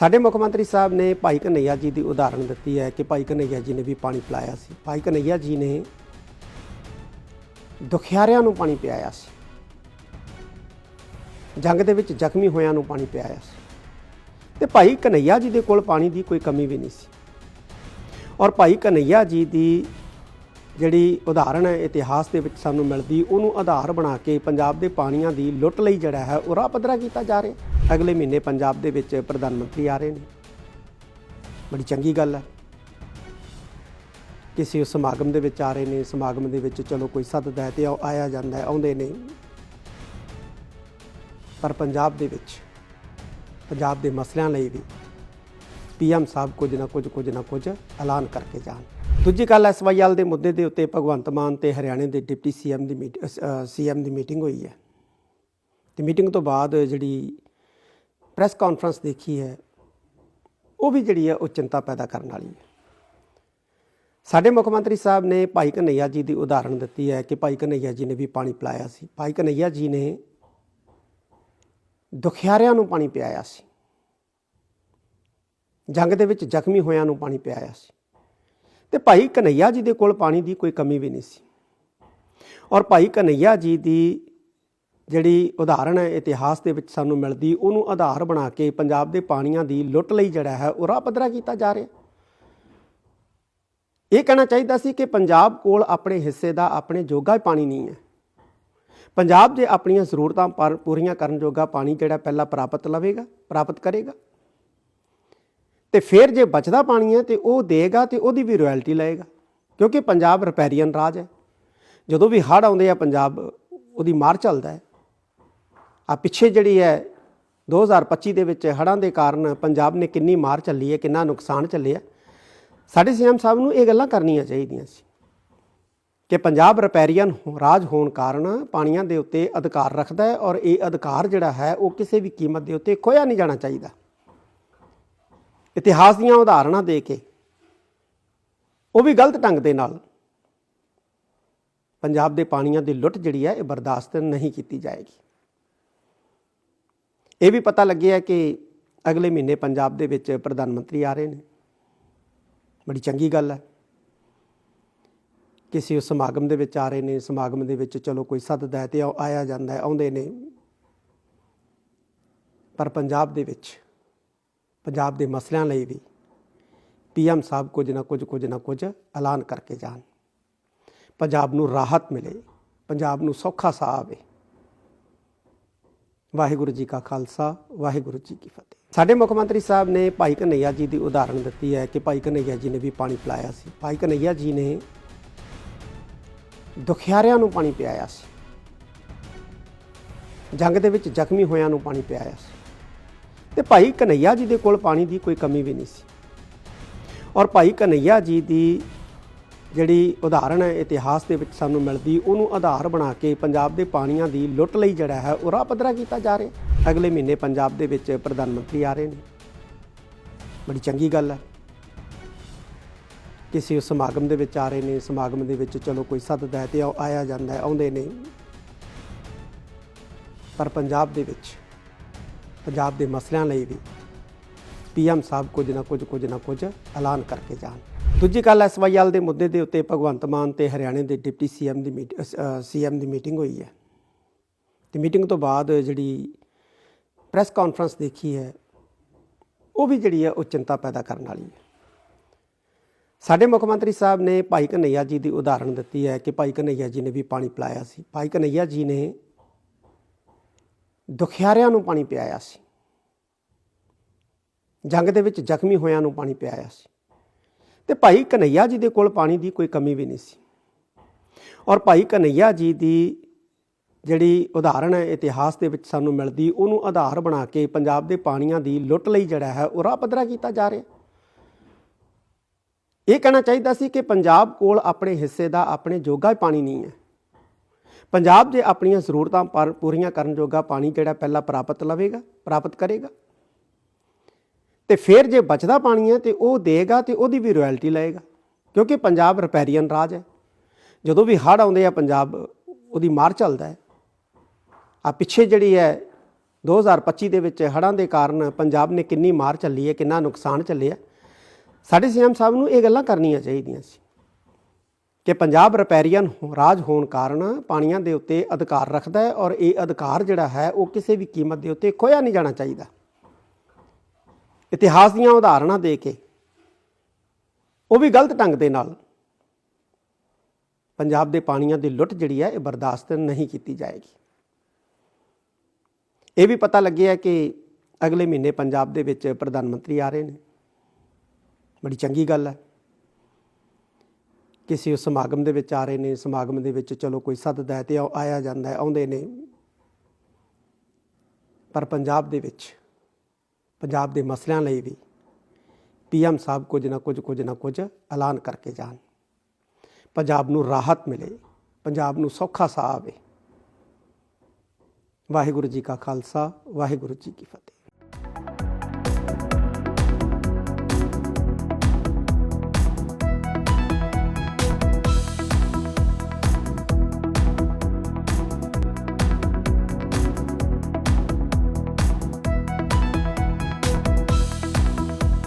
ਸਾਡੇ ਮੁੱਖ ਮੰਤਰੀ ਸਾਹਿਬ ਨੇ ਭਾਈ ਕਨਈਆ ਜੀ ਦੀ ਉਦਾਹਰਣ ਦਿੱਤੀ ਹੈ ਕਿ ਭਾਈ ਕਨਈਆ ਜੀ ਨੇ ਵੀ ਪਾਣੀ ਪਿਲਾਇਆ ਸੀ। ਭਾਈ ਕਨਈਆ ਜੀ ਨੇ ਦੁਖਿਆਰਿਆਂ ਨੂੰ ਪਾਣੀ ਪਿਆਇਆ ਸੀ। ਜੰਗ ਦੇ ਵਿੱਚ ਜ਼ਖਮੀ ਹੋਇਆਂ ਨੂੰ ਪਾਣੀ ਪਿਆਇਆ ਸੀ। ਤੇ ਭਾਈ ਕਨਈਆ ਜੀ ਦੇ ਕੋਲ ਪਾਣੀ ਦੀ ਕੋਈ ਕਮੀ ਵੀ ਨਹੀਂ ਸੀ। ਔਰ ਭਾਈ ਕਨਈਆ ਜੀ ਦੀ ਜਿਹੜੀ ਉਦਾਹਰਣ ਹੈ, ਇਤਿਹਾਸ ਦੇ ਵਿੱਚ ਸਾਨੂੰ ਮਿਲਦੀ, ਉਹਨੂੰ ਆਧਾਰ ਬਣਾ ਕੇ ਪੰਜਾਬ ਦੇ ਪਾਣੀਆਂ ਦੀ ਲੁੱਟ ਲਈ ਜਿਹੜਾ ਹੈ, ਉਹ ਰਾਹ ਪੱਧਰਾ ਕੀਤਾ ਜਾ ਰਿਹਾ। ਅਗਲੇ ਮਹੀਨੇ ਪੰਜਾਬ ਦੇ ਵਿੱਚ ਪ੍ਰਧਾਨ ਮੰਤਰੀ ਆ ਰਹੇ ਨੇ। ਬੜੀ ਚੰਗੀ ਗੱਲ ਹੈ। ਕਿਸੇ ਸਮਾਗਮ ਦੇ ਵਿੱਚ ਆ ਰਹੇ ਨੇ। ਸਮਾਗਮ ਦੇ ਵਿੱਚ ਚਲੋ ਕੋਈ ਸੱਦਦਾ ਹੈ ਤੇ ਆਇਆ ਜਾਂਦਾ ਹੈ, ਆਉਂਦੇ ਨੇ। ਪਰ ਪੰਜਾਬ ਦੇ ਵਿੱਚ, ਪੰਜਾਬ ਦੇ ਮਸਲਿਆਂ ਲਈ ਵੀ ਪੀਐਮ ਸਾਹਿਬ ਕੁਝ ਨਾ ਕੁਝ ਕੁਝ ਨਾ ਕੁਝ ਐਲਾਨ ਕਰਕੇ ਜਾਣ। ਦੂਜੀ ਗੱਲ ਐਸਵਾਈਐਲ ਦੇ ਮੁੱਦੇ ਦੇ ਉੱਤੇ ਭਗਵੰਤ ਮਾਨ ਤੇ ਹਰਿਆਣੇ ਦੇ ਡਿਪਟੀ ਸੀਐਮ ਦੀ ਮੀਟ ਸੀਐਮ ਦੀ ਮੀਟਿੰਗ ਹੋਈ ਹੈ। ਤੇ ਮੀਟਿੰਗ ਤੋਂ ਬਾਅਦ ਜਿਹੜੀ ਪ੍ਰੈਸ ਕਾਨਫਰੰਸ ਦੇਖੀ ਹੈ, ਉਹ ਵੀ ਜਿਹੜੀ ਹੈ, ਉਹ ਚਿੰਤਾ ਪੈਦਾ ਕਰਨ ਵਾਲੀ ਹੈ। ਸਾਡੇ ਮੁੱਖ ਮੰਤਰੀ ਸਾਹਿਬ ਨੇ ਭਾਈ ਕਨਈਆ ਜੀ ਦੀ ਉਦਾਹਰਣ ਦਿੱਤੀ ਹੈ ਕਿ ਭਾਈ ਕਨਈਆ ਜੀ ਨੇ ਵੀ ਪਾਣੀ ਪਿਲਾਇਆ ਸੀ। ਭਾਈ ਕਨਈਆ ਜੀ ਨੇ ਦੁਖਿਆਰਿਆਂ ਨੂੰ ਪਾਣੀ ਪਿਆਇਆ ਸੀ। ਜੰਗ ਦੇ ਵਿੱਚ ਜ਼ਖਮੀ ਹੋਇਆਂ ਨੂੰ ਪਾਣੀ ਪਿਆਇਆ ਸੀ। ਤੇ ਭਾਈ ਕਨਈਆ ਜੀ ਦੇ ਕੋਲ ਪਾਣੀ ਦੀ ਕੋਈ ਕਮੀ ਵੀ ਨਹੀਂ ਸੀ। ਔਰ ਭਾਈ ਕਨਈਆ ਜੀ ਦੀ ਜਿਹੜੀ ਉਦਾਹਰਣ ਹੈ, ਇਤਿਹਾਸ ਦੇ ਵਿੱਚ ਸਾਨੂੰ ਮਿਲਦੀ, ਉਹਨੂੰ ਆਧਾਰ ਬਣਾ ਕੇ ਪੰਜਾਬ ਦੇ ਪਾਣੀਆਂ ਦੀ ਲੁੱਟ ਲਈ ਜਿਹੜਾ ਹੈ, ਉਹ ਰਾਹ ਪੱਧਰਾ ਕੀਤਾ ਜਾ ਰਿਹਾ। ਇਹ ਕਹਿਣਾ ਚਾਹੀਦਾ ਸੀ ਕਿ ਪੰਜਾਬ ਕੋਲ ਆਪਣੇ ਹਿੱਸੇ ਦਾ, ਆਪਣੇ ਜੋਗਾ ਹੀ ਪਾਣੀ ਨਹੀਂ ਹੈ। ਪੰਜਾਬ ਜੇ ਆਪਣੀਆਂ ਜ਼ਰੂਰਤਾਂ ਪਰ ਪੂਰੀਆਂ ਕਰਨ ਜੋਗਾ ਪਾਣੀ ਜਿਹੜਾ ਪਹਿਲਾਂ ਪ੍ਰਾਪਤ ਲਵੇਗਾ, ਪ੍ਰਾਪਤ ਕਰੇਗਾ। ਤੇ ਫਿਰ ਜੇ ਬਚਦਾ ਪਾਣੀ ਹੈ, ਤੇ ਉਹ ਦੇਗਾ ਤੇ ਉਹਦੀ ਵੀ ਰਾਇਲਟੀ ਲਏਗਾ, ਕਿਉਂਕਿ ਪੰਜਾਬ ਰਿਪੈਰੀਅਨ ਰਾਜ ਹੈ। ਜਦੋਂ ਵੀ ਹੜ੍ਹ ਆਉਂਦੇ ਆ, ਪੰਜਾਬ ਉਹਦੀ ਮਾਰ ਚੱਲਦਾ ਹੈ। ਆ ਪਿੱਛੇ ਜਿਹੜੀ ਹੈ 2025 ਦੇ ਵਿੱਚ ਹੜ੍ਹਾਂ ਦੇ ਕਾਰਨ ਪੰਜਾਬ ਨੇ ਕਿੰਨੀ ਮਾਰ ਚੱਲੀ ਹੈ, ਕਿੰਨਾ ਨੁਕਸਾਨ ਚੱਲਿਆ ਸਾਡੇ ਸੀਐਮ ਸਾਹਿਬ ਨੂੰ ਇਹ ਗੱਲਾਂ ਕਰਨੀਆਂ ਚਾਹੀਦੀਆਂ ਸੀ ਕਿ ਪੰਜਾਬ ਰਿਪੈਰੀਅਨ ਰਾਜ ਹੋਣ ਕਾਰਨ ਪਾਣੀਆਂ ਦੇ ਉੱਤੇ ਅਧਿਕਾਰ ਰੱਖਦਾ ਹੈ ਔਰ ਇਹ ਅਧਿਕਾਰ ਜਿਹੜਾ ਹੈ ਉਹ ਕਿਸੇ ਵੀ ਕੀਮਤ ਦੇ ਉੱਤੇ ਖੋਇਆ ਨਹੀਂ ਜਾਣਾ ਚਾਹੀਦਾ। ਇਤਿਹਾਸ ਦੀਆਂ ਉਦਾਹਰਣਾਂ ਦੇ ਕੇ ਉਹ ਵੀ ਗਲਤ ਢੰਗ ਦੇ ਨਾਲ ਪੰਜਾਬ ਦੇ ਪਾਣੀਆਂ ਦੀ ਲੁੱਟ ਜਿਹੜੀ ਹੈ ਇਹ ਬਰਦਾਸ਼ਤ ਨਹੀਂ ਕੀਤੀ ਜਾਏਗੀ। ਇਹ ਵੀ ਪਤਾ ਲੱਗਿਆ ਕਿ ਅਗਲੇ ਮਹੀਨੇ ਪੰਜਾਬ ਦੇ ਵਿੱਚ ਪ੍ਰਧਾਨ ਮੰਤਰੀ ਆ ਰਹੇ ਨੇ। ਬੜੀ ਚੰਗੀ ਗੱਲ ਹੈ ਕਿਸੇ ਸਮਾਗਮ ਦੇ ਵਿੱਚ ਆ ਰਹੇ ਨੇ, ਸਮਾਗਮ ਦੇ ਵਿੱਚ ਚਲੋ ਕੋਈ ਸੱਦਦਾ ਹੈ ਤੇ ਆਇਆ ਜਾਂਦਾ ਹੈ, ਆਉਂਦੇ ਨੇ। ਪਰ ਪੰਜਾਬ ਦੇ ਵਿੱਚ, ਪੰਜਾਬ ਦੇ ਮਸਲਿਆਂ ਲਈ ਵੀ ਪੀਐਮ ਸਾਹਿਬ ਕੁਝ ਨਾ ਕੁਝ ਕੁਝ ਨਾ ਕੁਝ ਐਲਾਨ ਕਰਕੇ ਜਾਣ। ਪੰਜਾਬ ਨੂੰ ਰਾਹਤ ਮਿਲੇ, ਪੰਜਾਬ ਨੂੰ ਸੌਖਾ ਸਾਹ ਆਵੇ। ਵਾਹਿਗੁਰੂ ਜੀ ਕਾ ਖਾਲਸਾ, ਵਾਹਿਗੁਰੂ ਜੀ ਕੀ ਫਤਿਹ। ਸਾਡੇ ਮੁੱਖ ਮੰਤਰੀ ਸਾਹਿਬ ਨੇ ਭਾਈ ਕਨਈਆ ਜੀ ਦੀ ਉਦਾਹਰਣ ਦਿੱਤੀ ਹੈ ਕਿ ਭਾਈ ਕਨਈਆ ਜੀ ਨੇ ਵੀ ਪਾਣੀ ਪਿਲਾਇਆ ਸੀ। ਭਾਈ ਕਨਈਆ ਜੀ ਨੇ ਦੁਖਿਆਰਿਆਂ ਨੂੰ ਪਾਣੀ ਪਿਆਇਆ ਸੀ। ਜੰਗ ਦੇ ਵਿੱਚ ਜ਼ਖਮੀ ਹੋਇਆਂ ਨੂੰ ਪਾਣੀ ਪਿਆਇਆ ਸੀ। ਤੇ ਭਾਈ ਕਨਈਆ ਜੀ ਦੇ ਕੋਲ ਪਾਣੀ ਦੀ ਕੋਈ ਕਮੀ ਵੀ ਨਹੀਂ ਸੀ। ਔਰ ਭਾਈ ਕਨਈਆ ਜੀ ਦੀ ਜਿਹੜੀ ਉਦਾਹਰਣ ਹੈ, ਇਤਿਹਾਸ ਦੇ ਵਿੱਚ ਸਾਨੂੰ ਮਿਲਦੀ, ਉਹਨੂੰ ਆਧਾਰ ਬਣਾ ਕੇ ਪੰਜਾਬ ਦੇ ਪਾਣੀਆਂ ਦੀ ਲੁੱਟ ਲਈ ਜਿਹੜਾ ਹੈ, ਉਹ ਰਾਹ ਪੱਧਰਾ ਕੀਤਾ ਜਾ ਰਿਹਾ ਅਗਲੇ ਮਹੀਨੇ ਪੰਜਾਬ ਦੇ ਵਿੱਚ ਪ੍ਰਧਾਨ ਮੰਤਰੀ ਆ ਰਹੇ ਨੇ। ਬੜੀ ਚੰਗੀ ਗੱਲ ਹੈ। ਕਿਸੇ ਸਮਾਗਮ ਦੇ ਵਿੱਚ ਆ ਰਹੇ ਨੇ, ਸਮਾਗਮ ਦੇ ਵਿੱਚ ਚਲੋ ਕੋਈ ਸੱਦਦਾ ਹੈ ਤੇ ਆਇਆ ਜਾਂਦਾ ਹੈ, ਆਉਂਦੇ ਨੇ। ਪਰ ਪੰਜਾਬ ਦੇ ਵਿੱਚ, ਪੰਜਾਬ ਦੇ ਮਸਲਿਆਂ ਲਈ ਵੀ ਪੀਐਮ ਸਾਹਿਬ ਕੁਝ ਨਾ ਕੁਝ ਕੁਝ ਨਾ ਕੁਝ ਐਲਾਨ ਕਰਕੇ ਜਾਣ। ਦੂਜੀ ਗੱਲ ਐਸਵਾਈਐਲ ਦੇ ਮੁੱਦੇ ਦੇ ਉੱਤੇ ਭਗਵੰਤ ਮਾਨ ਤੇ ਹਰਿਆਣੇ ਦੇ ਡਿਪਟੀ ਸੀਐਮ ਦੀ ਮੀਟ ਸੀਐਮ ਦੀ ਮੀਟਿੰਗ ਹੋਈ ਹੈ। ਤੇ ਮੀਟਿੰਗ ਤੋਂ ਬਾਅਦ ਜਿਹੜੀ ਪ੍ਰੈਸ ਕਾਨਫਰੰਸ ਦੇਖੀ ਹੈ, ਉਹ ਵੀ ਜਿਹੜੀ ਹੈ, ਉਹ ਚਿੰਤਾ ਪੈਦਾ ਕਰਨ ਵਾਲੀ ਹੈ। ਸਾਡੇ ਮੁੱਖ ਮੰਤਰੀ ਸਾਹਿਬ ਨੇ ਭਾਈ ਕਨਈਆ ਜੀ ਦੀ ਉਦਾਹਰਣ ਦਿੱਤੀ ਹੈ ਕਿ ਭਾਈ ਕਨਈਆ ਜੀ ਨੇ ਵੀ ਪਾਣੀ ਪਿਲਾਇਆ ਸੀ। ਭਾਈ ਕਨਈਆ ਜੀ ਨੇ ਦੁਖਿਆਰਿਆਂ ਨੂੰ ਪਾਣੀ ਪਿਆਇਆ ਸੀ। ਜੰਗ ਦੇ ਵਿੱਚ ਜ਼ਖਮੀ ਹੋਇਆਂ ਨੂੰ ਪਾਣੀ ਪਿਆਇਆ ਸੀ। ਤੇ ਭਾਈ ਕਨਈਆ ਜੀ ਦੇ ਕੋਲ ਪਾਣੀ ਦੀ ਕੋਈ ਕਮੀ ਵੀ ਨਹੀਂ ਸੀ। ਔਰ ਭਾਈ ਕਨਈਆ ਜੀ ਦੀ ਜਿਹੜੀ ਉਦਾਹਰਣ ਹੈ, ਇਤਿਹਾਸ ਦੇ ਵਿੱਚ ਸਾਨੂੰ ਮਿਲਦੀ, ਉਹਨੂੰ ਆਧਾਰ ਬਣਾ ਕੇ ਪੰਜਾਬ ਦੇ ਪਾਣੀਆਂ ਦੀ ਲੁੱਟ ਲਈ ਜਿਹੜਾ ਹੈ, ਉਹ ਰਾਹ ਪੱਧਰਾ ਕੀਤਾ ਜਾ ਰਿਹਾ। ਇਹ ਕਹਿਣਾ ਚਾਹੀਦਾ ਸੀ ਕਿ ਪੰਜਾਬ ਕੋਲ ਆਪਣੇ ਹਿੱਸੇ ਦਾ, ਆਪਣੇ ਜੋਗਾ ਹੀ ਪਾਣੀ ਨਹੀਂ ਹੈ। ਪੰਜਾਬ ਜੇ ਆਪਣੀਆਂ ਜ਼ਰੂਰਤਾਂ ਪਰ ਪੂਰੀਆਂ ਕਰਨ ਜੋਗਾ ਪਾਣੀ ਜਿਹੜਾ ਪਹਿਲਾਂ ਪ੍ਰਾਪਤ ਲਵੇਗਾ, ਪ੍ਰਾਪਤ ਕਰੇਗਾ? ਤੇ ਫਿਰ ਜੇ ਬਚਦਾ ਪਾਣੀ ਹੈ ਤੇ ਉਹ ਦੇਗਾ ਤੇ ਉਹਦੀ ਵੀ ਰਾਇਲਟੀ ਲਏਗਾ, ਕਿਉਂਕਿ ਪੰਜਾਬ ਰਿਪੈਰੀਅਨ ਰਾਜ ਹੈ। ਜਦੋਂ ਵੀ ਹੜ੍ਹ ਆਉਂਦੇ ਆ, ਪੰਜਾਬ ਉਹਦੀ ਮਾਰ ਚੱਲਦਾ ਹੈ। ਆ ਪਿੱਛੇ ਜਿਹੜੀ ਹੈ 2025 ਦੇ ਵਿੱਚ ਹੜ੍ਹਾਂ ਦੇ ਕਾਰਨ ਪੰਜਾਬ ਨੇ ਕਿੰਨੀ ਮਾਰ ਚੱਲੀ ਹੈ, ਕਿੰਨਾ ਨੁਕਸਾਨ ਚੱਲਿਆ ਸਾਡੇ ਸੀਐਮ ਸਾਹਿਬ ਨੂੰ ਇਹ ਗੱਲਾਂ ਕਰਨੀਆਂ ਚਾਹੀਦੀਆਂ ਸੀ ਕਿ ਪੰਜਾਬ ਰਿਪੈਰੀਅਨ ਹੋ- ਰਾਜ ਹੋਣ ਕਾਰਨ ਪਾਣੀਆਂ ਦੇ ਉੱਤੇ ਅਧਿਕਾਰ ਰੱਖਦਾ ਹੈ ਔਰ ਇਹ ਅਧਿਕਾਰ ਜਿਹੜਾ ਹੈ, ਉਹ ਕਿਸੇ ਵੀ ਕੀਮਤ ਦੇ ਉੱਤੇ ਖੋਇਆ ਨਹੀਂ ਜਾਣਾ ਚਾਹੀਦਾ। ਇਤਿਹਾਸ ਦੀਆਂ ਉਦਾਹਰਨਾਂ ਦੇ ਕੇ, ਉਹ ਵੀ ਗਲਤ ਢੰਗ ਦੇ ਨਾਲ ਪੰਜਾਬ ਦੇ ਪਾਣੀਆਂ ਦੀ ਲੁੱਟ ਜਿਹੜੀ ਹੈ, ਇਹ ਬਰਦਾਸ਼ਤ ਨਹੀਂ ਕੀਤੀ ਜਾਏਗੀ। ਇਹ ਵੀ ਪਤਾ ਲੱਗਿਆ ਕਿ ਅਗਲੇ ਮਹੀਨੇ ਪੰਜਾਬ ਦੇ ਵਿੱਚ ਪ੍ਰਧਾਨ ਮੰਤਰੀ ਆ ਰਹੇ ਨੇ। ਬੜੀ ਚੰਗੀ ਗੱਲ ਹੈ। ਕਿਸੇ ਉਸ ਸਮਾਗਮ ਦੇ ਵਿੱਚ ਆ ਰਹੇ ਨੇ, ਸਮਾਗਮ ਦੇ ਵਿੱਚ ਚਲੋ ਕੋਈ ਸੱਦਦਾ ਹੈ ਤੇ ਆਇਆ ਜਾਂਦਾ ਆਉਂਦੇ ਨੇ। ਪਰ ਪੰਜਾਬ ਦੇ ਵਿੱਚ ਪੰਜਾਬ ਦੇ ਮਸਲਿਆਂ ਲਈ ਵੀ ਪੀਐਮ ਸਾਹਿਬ ਕੁਝ ਨਾ ਕੁਝ ਕੁਝ ਨਾ ਕੁਝ ਐਲਾਨ ਕਰਕੇ ਜਾਣ। ਪੰਜਾਬ ਨੂੰ ਰਾਹਤ ਮਿਲੇ, ਪੰਜਾਬ ਨੂੰ ਸੌਖਾ ਸਾਹ ਆਵੇ। ਵਾਹਿਗੁਰੂ ਜੀ ਕਾ ਖਾਲਸਾ, ਵਾਹਿਗੁਰੂ ਜੀ ਕੀ ਫਤਿਹ।